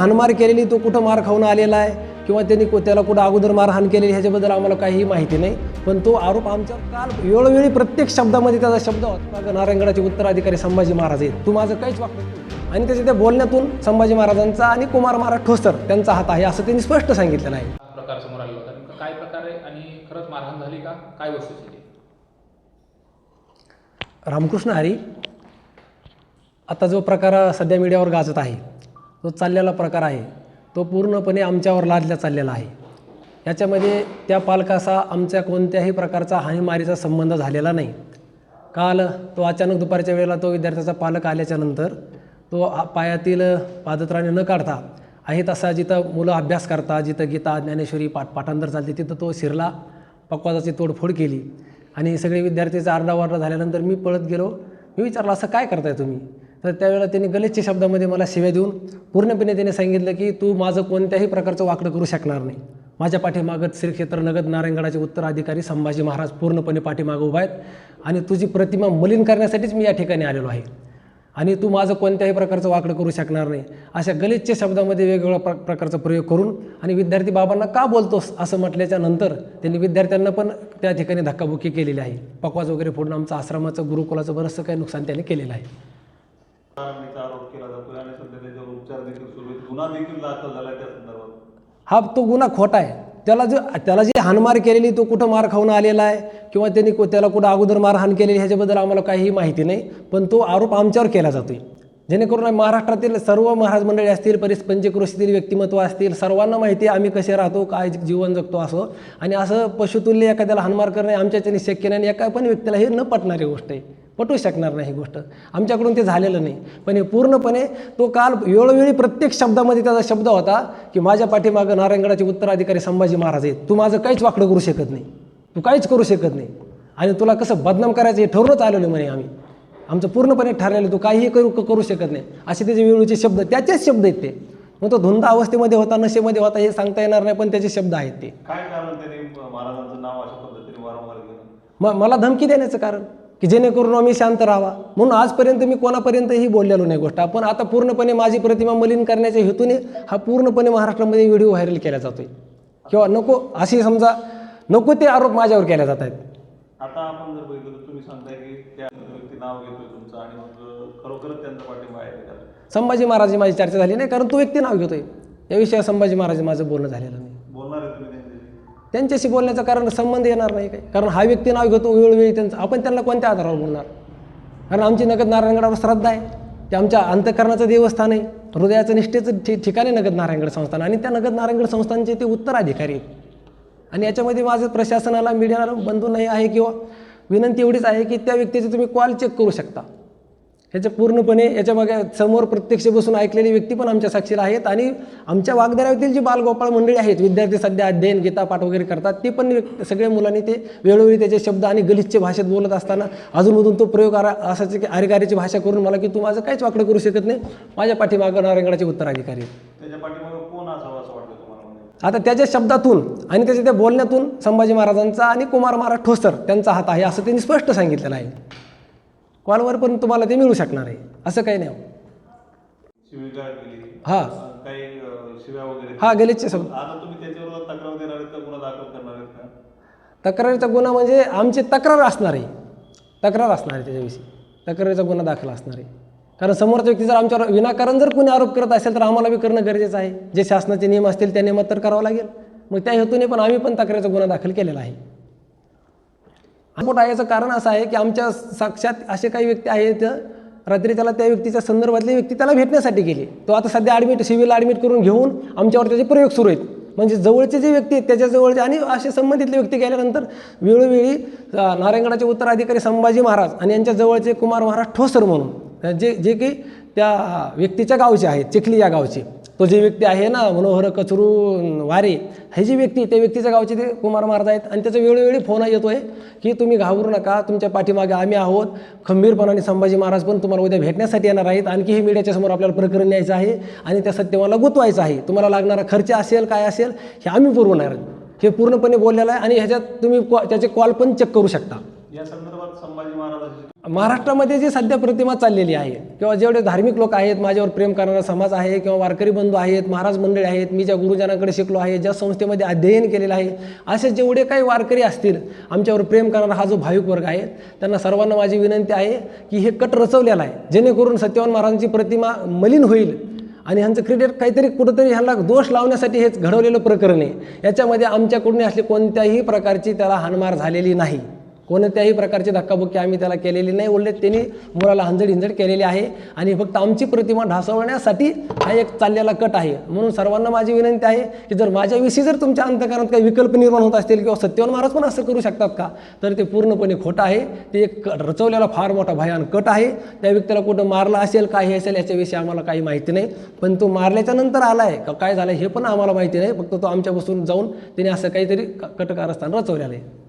हानमार केलेली तो कुठं मार खाऊन आलेला आहे? किंवा त्यांनी को- त्याला कुठं अगोदर मारहाण केलेली ह्याच्याबद्दल आम्हाला काहीही माहिती नाही. पण तो आरोप आमच्यावर काल वेळोवेळी प्रत्येक शब्दामध्ये त्याचा शब्द होता. माझं नारायणगडाचे उत्तराधिकारी संभाजी महाराज आहेत. तू माझं काहीच नाही. आणि त्याच्या त्या बोलण्यातून संभाजी महाराजांचा आणि कुमार महाराज ठोसर त्यांचा हात आहे असं त्यांनी स्पष्ट सांगितलेलं आहे. हा प्रकार समोर आला होता. काय प्रकार आहे आणि खरंच मारहाण झाली का? काय वस्तुस्थिती रामकृष्ण हरी आता जो प्रकार सध्या मीडियावर गाजत आहे तो चाललेला प्रकार आहे तो पूर्णपणे आमच्यावर लादला चाललेला आहे. याच्यामध्ये त्या पालकाचा आमच्या कोणत्याही प्रकारचा हानीमारीचा संबंध झालेला नाही. काल तो अचानक दुपारच्या वेळेला तो विद्यार्थ्याचा पालक आल्याच्यानंतर तो पायातील पादत्राणे न काढता आहे तसा जिथं मुलं अभ्यास करतात जिथं गीता ज्ञानेश्वरी पाठ पाठांतर चालते तिथं तो शिरला पक्वाजाची तोडफोड केली. आणि सगळे विद्यार्थीचा आरडाओरडा झाल्यानंतर मी पळत गेलो. मी विचारलं असं काय करताय तुम्ही? तर त्यावेळेला त्यांनी गलिच्छ शब्दामध्ये मला शिव्या देऊन पूर्णपणे त्याने सांगितलं की तू माझं कोणत्याही प्रकारचं वाकडं करू शकणार नाही. माझ्या पाठीमागत श्रीक्षेत्र नगद नारायणगडाचे उत्तराधिकारी संभाजी महाराज पूर्णपणे पाठीमागं उभा आहेत आणि तुझी प्रतिमा मलिन करण्यासाठीच मी या ठिकाणी आलेलो आहे. आणि तू माझं कोणत्याही प्रकारचं वाकडं करू शकणार नाही. अशा गलिच्छ शब्दामध्ये वेगवेगळ्या प्र प्रकारचा प्रयोग करून आणि विद्यार्थी बाबांना का बोलतोस असं म्हटल्याच्या नंतर त्यांनी विद्यार्थ्यांना पण त्या ठिकाणी धक्काबुक्की केलेली आहे. पकवाज वगैरे फोडून आमचं आश्रमाचं गुरुकुलाचं बरंचसं काही नुकसान त्यांनी केलेलं आहे. आरोप केला आणि सध्या त्याच्यावर उपचार देखील सुरू आहेत. गुन्हा देखील दाखल झाला त्या संदर्भात. हा तो गुन्हा खोटा आहे. त्याला जो त्याला जी हानमार केलेली तो कुठं मार खाऊन आलेला आहे? किंवा त्यांनी त्याला कुठं अगोदर मारहाण केलेली ह्याच्याबद्दल आम्हाला काहीही माहिती नाही. पण तो आरोप आमच्यावर केला जातोय. जेणेकरून महाराष्ट्रातील सर्व महाराज मंडळी असतील परिस पंचक्रोशीतील व्यक्तिमत्व असतील सर्वांना माहिती आहे आम्ही कसे राहतो काय जीवन जगतो असो. आणि असं पशुतुल्य एखाद्याला हानमार करणे आमच्याच्याने शक्य नाही आणि एका पण व्यक्तीला हे न पटणारी गोष्ट आहे. पटू शकणार नाही ही गोष्ट. आमच्याकडून ते झालेलं नाही. पण हे पूर्णपणे तो काल वेळोवेळी प्रत्येक शब्दामध्ये त्याचा शब्द होता की माझ्या पाठीमागं नारायणगडाचे उत्तराधिकारी संभाजी महाराज आहेत. तू माझं काहीच वाकडं करू शकत नाही. तू काहीच करू शकत नाही. आणि तुला कसं बदनाम करायचं हे ठरवूनच आलेलो म्हणे आम्ही. आमचं पूर्णपणे ठरलेलं तू काहीही करू करू शकत नाही. असे त्याचे वेळूचे शब्द त्याचेच शब्द आहेत ते. मग तो धुंद अवस्थेमध्ये होता नशेमध्ये होता हे सांगता येणार नाही पण त्याचे शब्द आहेत ते. काय कारण त्यांनी महाराजांचं नाव अशा पद्धतीने वारंवार घेणं? मग मला धमकी देण्याचं कारण की जेणेकरून आम्ही शांत राहावा. म्हणून आजपर्यंत मी कोणापर्यंतही बोललेलो नाही गोष्ट. आपण आता पूर्णपणे माझी प्रतिमा मलिन करण्याच्या हेतूने हा पूर्णपणे महाराष्ट्रामध्ये व्हिडिओ व्हायरल केला जातोय. किंवा नको अशी समजा नको ते आरोप माझ्यावर केले जात आहेत. आता आपण जर बघितलं तुम्ही सांगताय की त्या नाव घेतोय तुमचं आणि मग खरोखरच त्यांचा पाठिंबा आहे त्याला संभाजी महाराज माझी चर्चा झाली नाही कारण तो व्यक्ती नाव घेतोय. या विषयावर संभाजी महाराज माझं बोलणं झालेलं नाही. बोलणार आहे तुम्ही त्यांच्याशी? त्यांच्याशी बोलण्याचं कारण संबंध येणार नाही काही. कारण हा व्यक्ती नाव घेतो वेळोवेळी त्यांचं आपण त्यांना कोणत्या आधारावर बोलणार? कारण आमची नगद नारायणगडावर श्रद्धा आहे. ते आमच्या अंतकरणाचं देवस्थान आहे. हृदयाचं निष्ठेचं ठि ठिकाण आहे नगद नारायणगड संस्थान आणि त्या नगद नारायणगड संस्थानचे ते उत्तराधिकारी आहेत. आणि याच्यामध्ये माझं प्रशासनाला मीडियाला बंधू नाही आहे किंवा विनंती एवढीच आहे की त्या व्यक्तीचे तुम्ही कॉल चेक करू शकता. ह्याच्या पूर्णपणे याच्या मागे समोर प्रत्यक्ष बसून ऐकलेली व्यक्ती पण आमच्या साक्षीला आहेत आणि आमच्या वागदऱ्यातील जी बालगोपाळ मंडळी आहेत विद्यार्थी सध्या अध्ययन गीता पाठ वगैरे करतात ते पण सगळ्या मुलांनी ते वेळोवेळी त्याचे शब्द आणि गलिच्छ भाषेत बोलत असताना अजूनमधून तो प्रयोग आरा असायचे की आरेगारीची भाषा करून मला की तू माझं काहीच वाकडं करू शकत नाही. माझ्या पाठीमागं नारायणगडाचे उत्तराधिकारी आता त्याच्या शब्दातून आणि त्याच्या त्या बोलण्यातून संभाजी महाराजांचा आणि कुमार महाराज ठोसर त्यांचा हात आहे असं त्यांनी स्पष्ट सांगितलेलं आहे. कॉलवर पण तुम्हाला ते मिळू शकणार आहे? असं काही नाही. हां. हा शब्द का? तक्रारीचा गुन्हा म्हणजे आमची तक्रार असणार आहे. तक्रार असणार आहे त्याच्याविषयी. तक्रारीचा गुन्हा दाखल असणार आहे. कारण समोरचा व्यक्ती जर आमच्यावर विनाकारण जर कोणी आरोप करत असेल तर आम्हाला बी करणं गरजेचं आहे. जे शासनाचे नियम असतील त्या नियमात तर करावं लागेल. मग त्या हेतूने पण आम्ही पण तक्रारीचा गुन्हा दाखल केलेला आहे. रिपोर्ट याचं कारण असं आहे की आमच्या साक्षात असे काही व्यक्ती आहेत रात्री त्याला त्या व्यक्तीच्या संदर्भातली व्यक्ती त्याला भेटण्यासाठी गेली. तो आता सध्या ॲडमिट सिव्हिल ॲडमिट करून घेऊन आमच्यावर त्याचे प्रयोग सुरू आहेत. म्हणजे जवळचे जे व्यक्ती आहेत त्याच्याजवळचे आणि असे संबंधितले व्यक्ती गेल्यानंतर वेळोवेळी नारायणगडाचे उत्तराधिकारी संभाजी महाराज आणि यांच्या जवळचे कुमार महाराज ठोसर म्हणून जे जे की त्या व्यक्तीच्या गावचे आहेत चिखली या गावचे. तो जे व्यक्ती आहे ना मनोहर कचरू वारे हे जी व्यक्ती त्या व्यक्तीच्या गावचे ते कुमार महाराज आहेत आणि त्याचा वेळोवेळी फोन येतो आहे की तुम्ही घाबरू नका तुमच्या पाठीमागे आम्ही आहोत. खंबीरपणाने संभाजी महाराज पण तुम्हाला उद्या भेटण्यासाठी येणार आहेत. आणखी हे मीडियाच्या समोर आपल्याला प्रकरण न्यायचं आहे आणि त्या सत्यमाला गुंतवायचं आहे. तुम्हाला लागणारा खर्च असेल काय असेल हे आम्ही पुरवणार. हे पूर्णपणे बोललेलं आहे आणि ह्याच्यात तुम्ही त्याचे कॉल पण चेक करू शकता या संदर्भात संभाजी महाराजांशी महाराष्ट्रामध्ये जी सध्या प्रतिमा चाललेली आहे किंवा जेवढे धार्मिक लोक आहेत माझ्यावर प्रेम करणारा समाज आहे किंवा वारकरी बंधू आहेत महाराज मंडळी आहेत मी ज्या गुरुजनांकडे शिकलो आहे ज्या संस्थेमध्ये अध्ययन केलेलं आहे असे जेवढे काही वारकरी असतील आमच्यावर प्रेम करणारा हा जो भाविक वर्ग आहे त्यांना सर्वांना माझी विनंती आहे की हे कट रचवलेला आहे जेणेकरून सत्यवान महाराजांची प्रतिमा मलिन होईल आणि ह्यांचं क्रिकेट काहीतरी कुठंतरी ह्यांना दोष लावण्यासाठी हेच घडवलेलं प्रकरण आहे. याच्यामध्ये आमच्याकडून असले कोणत्याही प्रकारची त्याला हानमार झालेली नाही. कोणत्याही प्रकारची धक्काबुक्की आम्ही त्याला केलेली नाही. उलट त्यांनी मुलाला हंजड हिंजड केलेली आहे आणि फक्त आमची प्रतिमा ढासवण्यासाठी हा एक चाललेला कट आहे. म्हणून सर्वांना माझी विनंती आहे की जर माझ्याविषयी जर तुमच्या अंतकरणात काही विकल्प निर्माण होत असतील किंवा सत्यवान महाराज पण असं करू शकतात का? तर ते पूर्णपणे खोटं आहे. ते एक रचवलेला फार मोठा भयान कट आहे. त्या व्यक्तीला कुठं मारलं असेल काही असेल याच्याविषयी आम्हाला काही माहिती नाही. पण तो मारल्याच्या नंतर आला आहे का काय झालं हे पण आम्हाला माहिती नाही. फक्त तो आमच्यापासून जाऊन त्याने असं काहीतरी कटकारस्थान रचवलेलं आहे.